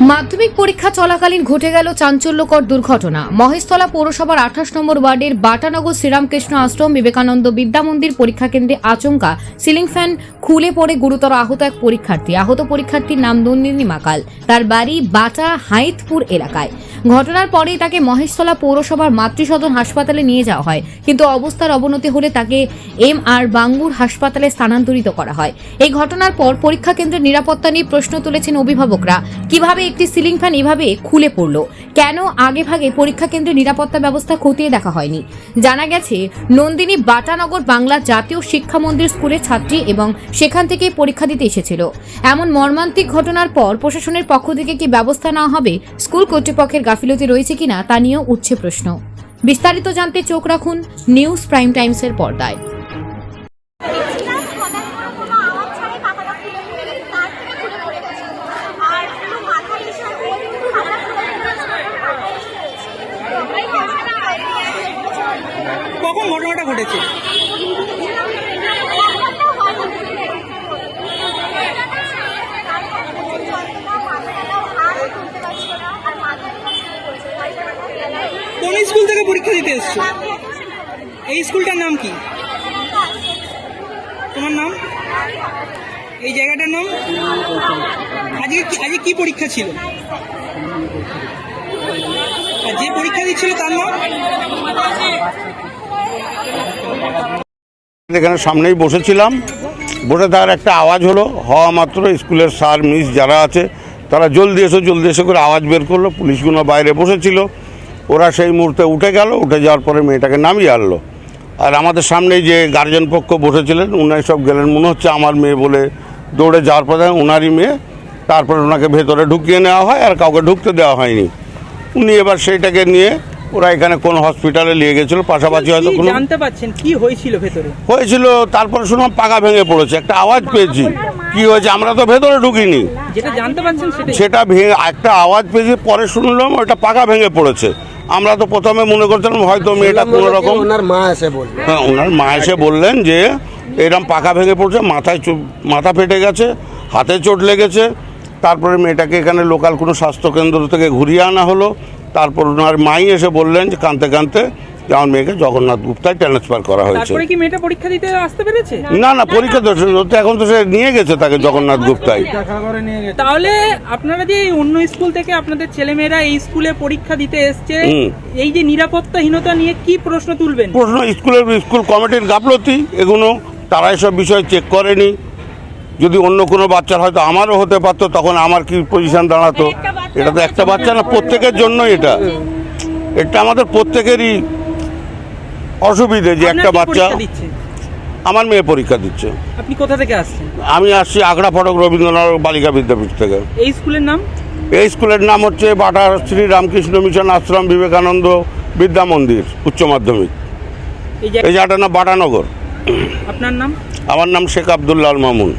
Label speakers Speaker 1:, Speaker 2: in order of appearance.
Speaker 1: মাধ্যমিক পরীক্ষা চলাকালীন ঘটে গেল চাঞ্চল্যকর দুর্ঘটনা। মহেশতলা পৌরসভার আঠাশ নম্বর ওয়ার্ডের বাটানগর শ্রীরামকৃষ্ণ আশ্রম বিবেকানন্দ বিদ্যা মন্দির পরীক্ষা কেন্দ্রে আচমকা সিলিং ফ্যান খুলে পড়ে গুরুতর আহত এক পরীক্ষার্থী। আহত পরীক্ষার্থীর নাম নন্দিনী মাকাল তার বাড়ি বাটা হাইতপুর এলাকায়। ঘটনার পরেই তাকে মহেশতলা পৌরসভার মাতৃসদন হাসপাতালে নিয়ে যাওয়া হয়। কিন্তু অবস্থার অবনতি হলে তাকে এম আর বাঙ্গুর হাসপাতালে স্থানান্তরিত করা হয়। এই ঘটনার পর পরীক্ষা কেন্দ্রের নিরাপত্তা নিয়ে প্রশ্ন তুলেছেন অভিভাবকরা। কীভাবে একটি সিলিং ফ্যান এভাবে খুলে পড়ল। কেন আগে ভাগে পরীক্ষা কেন্দ্রে নিরাপত্তা ব্যবস্থা খতিয়ে দেখা হয়নি? জানা গেছে, নন্দিনী বাটানগর বাংলা জাতীয় শিক্ষা মন্দির স্কুলের ছাত্রী এবং সেখান থেকে পরীক্ষা দিতে এসেছিল। এমন মর্মান্তিক ঘটনার পর প্রশাসনের পক্ষ থেকে কি ব্যবস্থা নেওয়া হবে, স্কুল কর্তৃপক্ষের গাফিলতি রয়েছে কিনা তা নিয়েও উঠছে প্রশ্ন। বিস্তারিত জানতে চোখ রাখুন নিউজ প্রাইম টাইমসের পর্দায়
Speaker 2: হঠাৎ করে কোনো আওয়াজ ছাড়াই পাখাটা খুলে পড়ে গেছে তার থেকে খুলে পড়ে গেছে আর পুরো মাথায় এসে ও কিন্তু পাখা খুলে পড়েছে মাথায় এসে রয়েছে এই কথাটা বাইরে আসছে
Speaker 3: কখন ঘটনাটা ঘটেছে। কোন স্কুল থেকে পরীক্ষা দিতে এসছো? এই স্কুলটার নাম কি? তোমার নাম? এই জায়গাটার নাম? আজকে আজকে কি পরীক্ষা ছিল? যে পরীক্ষা দিচ্ছিল তার নাম?
Speaker 4: এখানে সামনেই বসেছিলাম। বসে তার একটা আওয়াজ হলো, হওয়া মাত্র স্কুলের স্যার, মিস যারা আছে, তারা জলদি এসো জলদি এসো করে আওয়াজ বের করল। পুলিশগুলো বাইরে বসেছিল। ওরা সেই মুহূর্তে উঠে গেল, উঠে যাওয়ার পরে মেয়েটাকে নামিয়ে আনলো। আর আমাদের সামনেই যে গার্জেন পক্ষ বসেছিলেন, উনাই সব গেলেন। মনে হচ্ছে আমার মেয়ে বলে দৌড়ে যাওয়ার পরে ওনারই মেয়ে। তারপরে ওনাকে ভেতরে ঢুকিয়ে নেওয়া হয় আর কাউকে ঢুকতে দেওয়া হয়নি। উনি এবার সেইটাকে নিয়ে ওরা এখানে কোন হসপিটালে নিয়ে গেছিল পাশাপাশি হয়তো
Speaker 3: কি
Speaker 4: কোনো
Speaker 3: জানতে পাচ্ছেন কি হয়েছিল ভেতরে?
Speaker 4: হয়েছিল তারপরে শুনলাম পাকা ভেঙে পড়েছে একটা আওয়াজ পেয়েছি। কি হয়েছে? আমরা তো ভেতরে ঢুকিনি।
Speaker 3: যেটা জানতে পাচ্ছেন
Speaker 4: সেটা ভেঙে একটা আওয়াজ পেয়েছি পরে শুনলাম ওটা পাকা ভেঙে পড়েছে। আমরা তো প্রথমে মনে করছিলাম হয়তো মেয়েটা কোনো রকম
Speaker 5: ওনার মা এসে বলল।
Speaker 4: হ্যাঁ ওনার মা এসে বললেন যে এরকম পাকা ভেঙে পড়ছে মাথায় চো- মাথা ফেটে গেছে হাতে চোট লেগেছে। তারপরে মেয়েটাকে এখানে লোকাল কোনো স্বাস্থ্যকেন্দ্র থেকে ঘুরিয়ে আনা হলো। তারপর ওনার মাই এসে বললেন যে কাঁদতে কাঁদতে যে আমার মেয়েকে জগন্নাথ গুপ্তায় ট্রান্সফার করা হয়েছে
Speaker 3: তারপরে কি মেয়েটা পরীক্ষা দিতে আসতে পেরেছে
Speaker 4: না না পরীক্ষা তো তো এখন তো সে নিয়ে গেছে তাকে জগন্নাথ গুপ্তায়
Speaker 3: তাহলে আপনারা যে এই অন্য স্কুল থেকে আপনাদের ছেলেমেয়েরা এই স্কুলে পরীক্ষা দিতে এসছে এই যে নিরাপত্তাহীনতা নিয়ে কি প্রশ্ন তুলবেন
Speaker 4: প্রশ্ন স্কুলের স্কুল কমিটির গাফলতি এগুলো তারা এসব বিষয় চেক করেনি যদি অন্য কোনো বাচ্চার হয়তো আমারও হতে পারতো তখন আমার কি পজিশন দাঁড়াতো এটা তো একটা বাচ্চা না প্রত্যেকের জন্যই এটা। এটা আমাদের প্রত্যেকেরই অসুবিধে যে একটা বাচ্চা আমার মেয়ে পরীক্ষা দিচ্ছে।
Speaker 3: আপনি কোথা থেকে আসছেন?
Speaker 4: আমি আসছি আগ্রা ফটক রবীন্দ্রনাথ বালিকা বিদ্যাপীঠ থেকে।
Speaker 3: এই স্কুলের নাম?
Speaker 4: এই স্কুলের নাম হচ্ছে বাটা শ্রী রামকৃষ্ণ মিশন আশ্রম বিবেকানন্দ বিদ্যা মন্দির উচ্চ মাধ্যমিক। এই জায়গাটার নাম বাটানগর।
Speaker 3: আপনার নাম?
Speaker 4: আমার নাম শেখ আবদুল্লাল মামুন।